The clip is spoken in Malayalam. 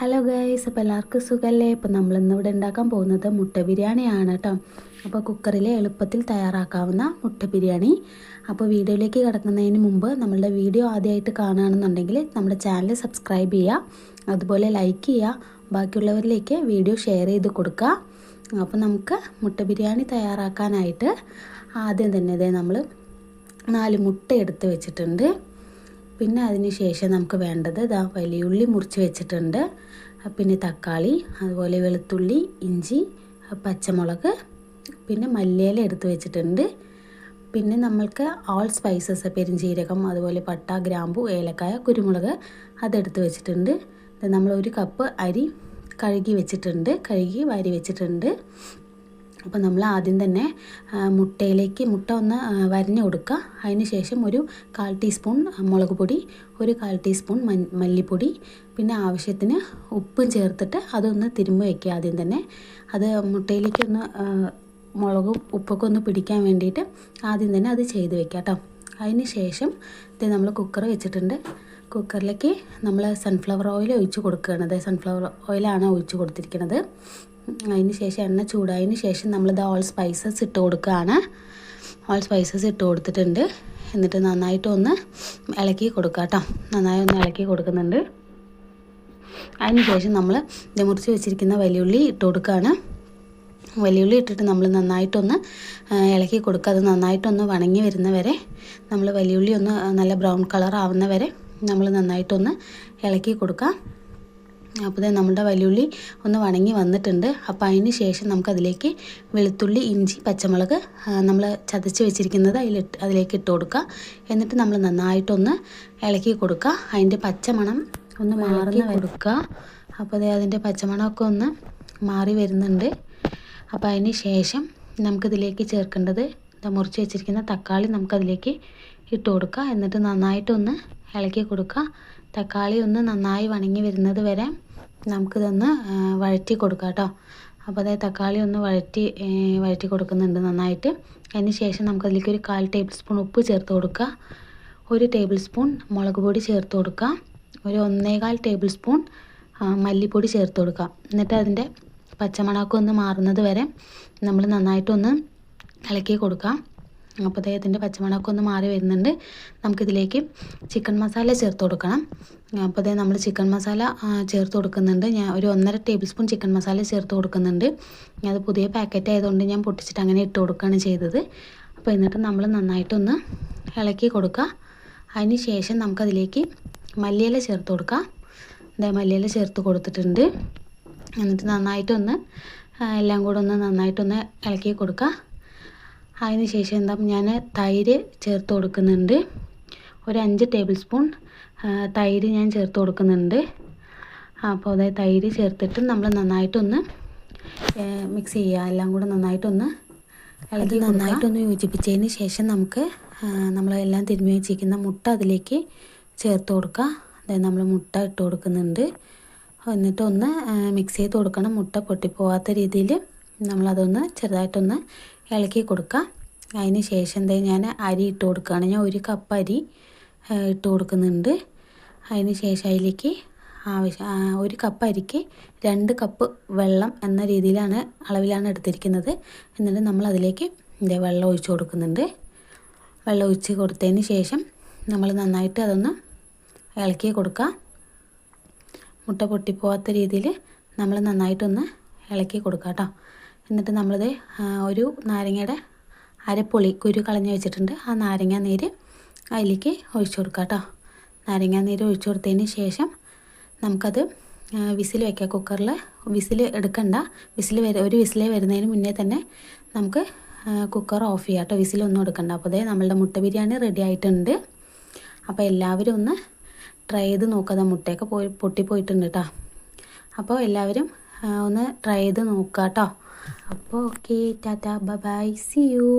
ഹലോ ഗൈസ് അപ്പോൾ എല്ലാവർക്കും സുഖമല്ലേ ഇപ്പോൾ നമ്മളിന്നിവിടെ ഉണ്ടാക്കാൻ പോകുന്നത് മുട്ട ബിരിയാണിയാണ് കേട്ടോ അപ്പോൾ കുക്കറിൽ എളുപ്പത്തിൽ തയ്യാറാക്കാവുന്ന മുട്ട ബിരിയാണി. അപ്പോൾ വീഡിയോയിലേക്ക് കിടക്കുന്നതിന് മുമ്പ് നമ്മളുടെ വീഡിയോ ആദ്യമായിട്ട് കാണുകയാണെന്നുണ്ടെങ്കിൽ നമ്മുടെ ചാനൽ സബ്സ്ക്രൈബ് ചെയ്യുക. അതുപോലെ ലൈക്ക് ചെയ്യുക. ബാക്കിയുള്ളവരിലേക്ക് വീഡിയോ ഷെയർ ചെയ്ത് കൊടുക്കുക. അപ്പോൾ നമുക്ക് മുട്ട ബിരിയാണി തയ്യാറാക്കാനായിട്ട് ആദ്യം തന്നെ ഇതേ നമ്മൾ നാല് മുട്ട എടുത്ത് വെച്ചിട്ടുണ്ട്. പിന്നെ അതിന് ശേഷം നമുക്ക് വേണ്ടത് ഇതാ വലിയുള്ളി മുറിച്ച് വെച്ചിട്ടുണ്ട്. പിന്നെ തക്കാളി അതുപോലെ വെളുത്തുള്ളി ഇഞ്ചി പച്ചമുളക് പിന്നെ മല്ലിയില എടുത്ത് വെച്ചിട്ടുണ്ട്. പിന്നെ നമ്മൾക്ക് ഓൾ സ്പൈസസ് പെരിഞ്ചീരകം അതുപോലെ പട്ട ഗ്രാമ്പു ഏലക്കായ കുരുമുളക് അതെടുത്ത് വെച്ചിട്ടുണ്ട്. നമ്മൾ ഒരു കപ്പ് അരി കഴുകി വെച്ചിട്ടുണ്ട്. കഴുകി വാരി വെച്ചിട്ടുണ്ട്. അപ്പോൾ നമ്മൾ ആദ്യം തന്നെ മുട്ടയിലേക്ക് മുട്ട ഒന്ന് വരഞ്ഞു കൊടുക്കുക അതിന് ശേഷം ഒരു കാൽ ടീസ്പൂൺ മുളക് പൊടി ഒരു കാൽ ടീസ്പൂൺ മല്ലിപ്പൊടി പിന്നെ ആവശ്യത്തിന് ഉപ്പും ചേർത്തിട്ട് അതൊന്ന് തിരുമ്പ് വയ്ക്കുക ആദ്യം തന്നെ. അത് മുട്ടയിലേക്ക് ഒന്ന് മുളകും ഉപ്പൊക്കെ ഒന്ന് പിടിക്കാൻ വേണ്ടിയിട്ട് ആദ്യം തന്നെ അത് ചെയ്ത് വെക്കുക കേട്ടോ. അതിന് ശേഷം ഇത് നമ്മൾ കുക്കർ വെച്ചിട്ടുണ്ട്. കുക്കറിലേക്ക് നമ്മൾ സൺഫ്ലവർ ഓയിൽ ഒഴിച്ച് കൊടുക്കുകയാണ്. അതായത് സൺഫ്ലവർ ഓയിലാണ് ഒഴിച്ച് കൊടുത്തിരിക്കുന്നത് അതിന് ശേഷം എണ്ണ ചൂടായതിന് ശേഷം നമ്മളിത് ഓൾ സ്പൈസസ് ഇട്ട് കൊടുക്കുകയാണ്. ഓൾ സ്പൈസസ് ഇട്ട് കൊടുത്തിട്ടുണ്ട്. എന്നിട്ട് നന്നായിട്ട് ഒന്ന് ഇളക്കി കൊടുക്കുക കേട്ടോ. നന്നായി ഒന്ന് ഇളക്കി കൊടുക്കുന്നുണ്ട്. അതിന് ശേഷം നമ്മൾ മുറിച്ച് വെച്ചിരിക്കുന്ന വലിയുള്ളി ഇട്ട് കൊടുക്കുകയാണ്. വലിയുള്ളി ഇട്ടിട്ട് നമ്മൾ നന്നായിട്ടൊന്ന് ഇളക്കി കൊടുക്കുക. അത് നന്നായിട്ടൊന്ന് വണങ്ങി വരുന്ന വരെ നമ്മൾ വലിയുള്ളി ഒന്ന് നല്ല ബ്രൗൺ കളർ ആവുന്ന വരെ നമ്മൾ നന്നായിട്ടൊന്ന് ഇളക്കി കൊടുക്കുക. അപ്പോൾ നമ്മുടെ വലിയുള്ളി ഒന്ന് വണങ്ങി വന്നിട്ടുണ്ട്. അപ്പോൾ അതിന് ശേഷം നമുക്കതിലേക്ക് വെളുത്തുള്ളി ഇഞ്ചി പച്ചമുളക് നമ്മൾ ചതച്ച് വെച്ചിരിക്കുന്നത് അതിലിട്ട് അതിലേക്ക് ഇട്ട് കൊടുക്കുക എന്നിട്ട് നമ്മൾ നന്നായിട്ടൊന്ന് ഇളക്കി കൊടുക്കുക അതിന്റെ പച്ചമണം ഒന്ന് മാറുന്ന കൊടുക്കുക അപ്പോൾ അതേ അതിന്റെ പച്ചമണമൊക്കെ ഒന്ന് മാറി വരുന്നുണ്ട്. അപ്പോൾ അതിന് ശേഷം നമുക്കിതിലേക്ക് ചേർക്കേണ്ടത് മുറിച്ച് വെച്ചിരിക്കുന്ന തക്കാളി നമുക്കതിലേക്ക് ഇട്ട് കൊടുക്കുക എന്നിട്ട് നന്നായിട്ടൊന്ന് ഇളക്കി കൊടുക്കുക തക്കാളി ഒന്ന് നന്നായി വണങ്ങി വരുന്നത് വരെ നമുക്കിതൊന്ന് വഴറ്റി കൊടുക്കാം കേട്ടോ. അപ്പോൾ അതായത് തക്കാളി ഒന്ന് വഴറ്റി വഴറ്റി കൊടുക്കുന്നുണ്ട് നന്നായിട്ട്. അതിന് ശേഷം നമുക്കതിലേക്ക് ഒരു കാൽ ടേബിൾ സ്പൂൺ ഉപ്പ് ചേർത്ത് കൊടുക്കുക. ഒരു ടേബിൾ സ്പൂൺ മുളക് പൊടി ചേർത്ത് കൊടുക്കുക. ഒരു ഒന്നേകാൽ ടേബിൾ സ്പൂൺ മല്ലിപ്പൊടി ചേർത്ത് കൊടുക്കുക. എന്നിട്ട് അതിന്റെ പച്ചമണമൊക്കെ ഒന്ന് മാറുന്നത് വരെ നമ്മൾ നന്നായിട്ടൊന്ന് ഇളക്കി കൊടുക്കാം അപ്പോൾ അദ്ദേഹത്തിന്റെ പച്ചമണമൊക്കെ ഒന്ന് മാറി വരുന്നുണ്ട്. നമുക്കിതിലേക്ക് ചിക്കൻ മസാല ചേർത്ത് കൊടുക്കണം. അപ്പോൾ അതേ നമ്മൾ ചിക്കൻ മസാല ചേർത്ത് കൊടുക്കുന്നുണ്ട്. ഞാൻ ഒരു ഒന്നര ടേബിൾ സ്പൂൺ ചിക്കൻ മസാല ചേർത്ത് കൊടുക്കുന്നുണ്ട്. അത് പുതിയ പാക്കറ്റ് ആയതുകൊണ്ട് ഞാൻ പൊട്ടിച്ചിട്ട് അങ്ങനെ ഇട്ട് കൊടുക്കുകയാണ് ചെയ്തത്. അപ്പോൾ എന്നിട്ട് നമ്മൾ നന്നായിട്ടൊന്ന് ഇളക്കി കൊടുക്കുക. അതിന് ശേഷം നമുക്കതിലേക്ക് മല്ലിയില ചേർത്ത് കൊടുക്കാം അതായത് മല്ലിയില ചേർത്ത് കൊടുത്തിട്ടുണ്ട്. എന്നിട്ട് നന്നായിട്ടൊന്ന് എല്ലാം കൂടെ ഒന്ന് നന്നായിട്ടൊന്ന് ഇളക്കി കൊടുക്കുക. അതിന് ശേഷം എന്താ ഞാൻ തൈര് ചേർത്ത് കൊടുക്കുന്നുണ്ട്. ഒരു അഞ്ച് ടേബിൾ സ്പൂൺ തൈര് ഞാൻ ചേർത്ത് കൊടുക്കുന്നുണ്ട്. അപ്പോൾ അതായത് തൈര് ചേർത്തിട്ട് നമ്മൾ നന്നായിട്ടൊന്ന് മിക്സ് ചെയ്യുക. എല്ലാം കൂടെ നന്നായിട്ടൊന്ന് അത് നന്നായിട്ടൊന്ന് യോജിപ്പിച്ചതിന് ശേഷം നമുക്ക് നമ്മളെല്ലാം തിരുമ്മി വെച്ചിരിക്കുന്ന മുട്ട അതിലേക്ക് ചേർത്ത് കൊടുക്കുക. അതായത് നമ്മൾ മുട്ട ഇട്ട് കൊടുക്കുന്നുണ്ട്. എന്നിട്ടൊന്ന് മിക്സ് ചെയ്ത് കൊടുക്കണം. മുട്ട പൊട്ടിപ്പോവാത്ത രീതിയിൽ നമ്മളതൊന്ന് ചെറുതായിട്ടൊന്ന് ഇളക്കി കൊടുക്കുക അതിന് ശേഷം എന്താ ഞാൻ അരി ഇട്ട് കൊടുക്കുകയാണ്. ഞാൻ ഒരു കപ്പ് അരി ഇട്ട് കൊടുക്കുന്നുണ്ട്. അതിന് ശേഷം അതിലേക്ക് ആവശ്യം ഒരു കപ്പ് അരിക്ക് രണ്ട് കപ്പ് വെള്ളം എന്ന രീതിയിലാണ് അളവിലാണ് എടുത്തിരിക്കുന്നത്. എന്നിട്ട് നമ്മൾ അതിലേക്ക് വെള്ളം ഒഴിച്ച് കൊടുക്കുന്നുണ്ട്. വെള്ളം ഒഴിച്ച് കൊടുത്തതിന് ശേഷം നമ്മൾ നന്നായിട്ട് അതൊന്ന് ഇളക്കി കൊടുക്കുക. മുട്ട പൊട്ടിപ്പോവാത്ത രീതിയിൽ നമ്മൾ നന്നായിട്ടൊന്ന് ഇളക്കി കൊടുക്കുക കേട്ടോ. എന്നിട്ട് നമ്മളിത് ഒരു നാരങ്ങയുടെ അരപ്പൊളി കുരു കളഞ്ഞ് വെച്ചിട്ടുണ്ട്. ആ നാരങ്ങ നീര് അതിലേക്ക് ഒഴിച്ചു കൊടുക്കുക കേട്ടോ. നാരങ്ങ നീര് ഒഴിച്ചു കൊടുത്തതിന് ശേഷം നമുക്കത് വിസിൽ വയ്ക്കുക കുക്കറിൽ വിസിൽ എടുക്കണ്ട. വിസിൽ വര ഒരു വിസിലേ വരുന്നതിന് മുന്നേ തന്നെ നമുക്ക് കുക്കർ ഓഫ് ചെയ്യാം കേട്ടോ. വിസിലൊന്നും എടുക്കണ്ട. അപ്പോൾ അതേ നമ്മളുടെ മുട്ട ബിരിയാണി റെഡി ആയിട്ടുണ്ട്. അപ്പോൾ എല്ലാവരും ഒന്ന് ട്രൈ ചെയ്ത് നോക്കുക മുട്ടയൊക്കെ പോയി പൊട്ടിപ്പോയിട്ടുണ്ട് കേട്ടോ. അപ്പോൾ എല്ലാവരും ഒന്ന് ട്രൈ ചെയ്ത് നോക്കുക കേട്ടോ. അപ്പോൾ okay tata bye see you